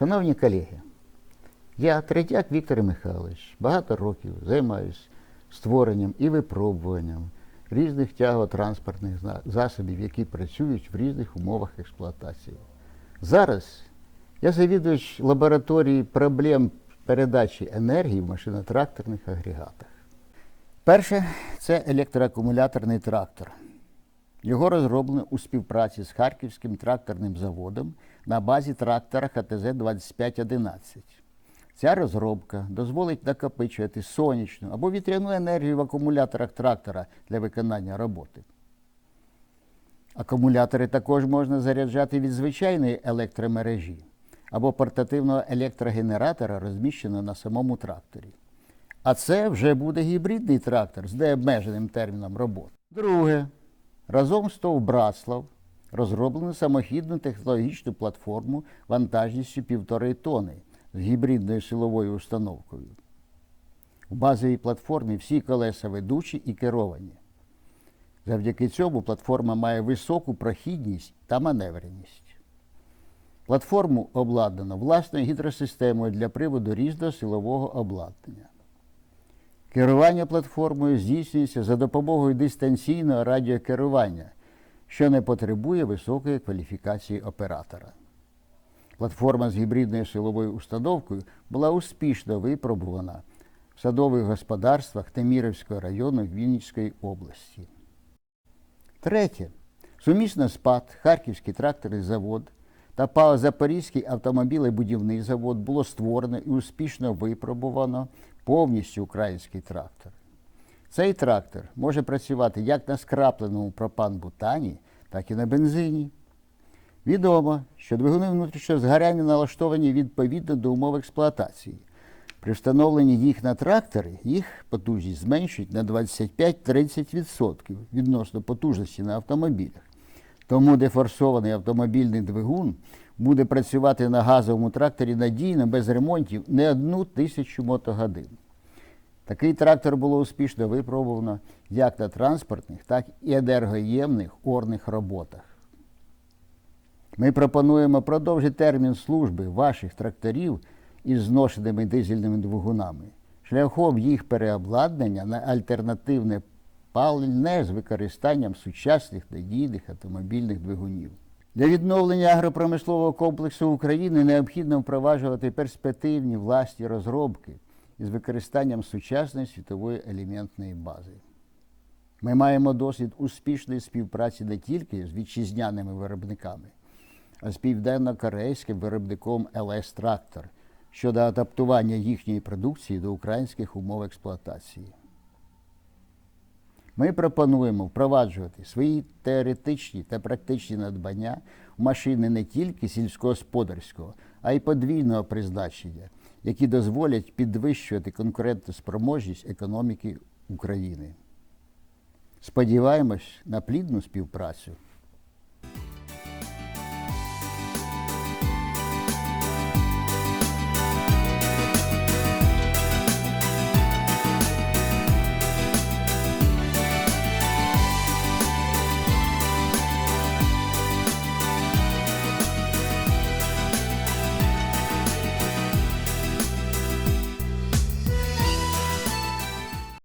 Шановні колеги, я Третяк Віктор Михайлович, багато років займаюся створенням і випробуванням різних тяготранспортних засобів, які працюють в різних умовах експлуатації. Зараз я завідувач лабораторії проблем передачі енергії в машино-тракторних агрегатах. Перше це електроакумуляторний трактор. Його розроблено у співпраці з Харківським тракторним заводом на базі трактора ХТЗ-2511. Ця розробка дозволить накопичувати сонячну або вітряну енергію в акумуляторах трактора для виконання роботи. Акумулятори також можна заряджати від звичайної електромережі або портативного електрогенератора, розміщеного на самому тракторі. А це вже буде гібридний трактор з необмеженим терміном роботи. Друге. Разом з ТОВ Браслав розроблено самохідну технологічну платформу вантажністю півтори тони з гібридною силовою установкою. В базовій платформі всі колеса ведучі і керовані. Завдяки цьому платформа має високу прохідність та маневреність. Платформу обладнано власною гідросистемою для приводу різного силового обладнання. Керування платформою здійснюється за допомогою дистанційного радіокерування, що не потребує високої кваліфікації оператора. Платформа з гібридною силовою установкою була успішно випробувана в садових господарствах Темірівського району Вінницької області. Третє. Сумісно з ПАТ Харківський тракторний завод та ПАО Запорізький автомобілебудівний завод було створено і успішно випробувано повністю український трактор. Цей трактор може працювати як на скрапленому пропан-бутані, так і на бензині. Відомо, що двигуни внутрішнього згоряння налаштовані відповідно до умов експлуатації. При встановленні їх на трактори їх потужність зменшують на 25-30% відносно потужності на автомобілях. Тому дефорсований автомобільний двигун буде працювати на газовому тракторі надійно без ремонтів не одну тисячу мотогодин. Такий трактор було успішно випробовано як на транспортних, так і енергоємних орних роботах. Ми пропонуємо продовжити термін служби ваших тракторів із зношеними дизельними двигунами шляхом їх переобладнання на альтернативне паливне з використанням сучасних надійних автомобільних двигунів. Для відновлення агропромислового комплексу України необхідно впроваджувати перспективні власні розробки із використанням сучасної світової елементної бази. Ми маємо досвід успішної співпраці не тільки з вітчизняними виробниками, а з південно-корейським виробником ЛС Трактор щодо адаптування їхньої продукції до українських умов експлуатації. Ми пропонуємо впроваджувати свої теоретичні та практичні надбання в машини не тільки сільськогосподарського, а й подвійного призначення, які дозволять підвищувати конкурентну спроможність економіки України. Сподіваємось на плідну співпрацю.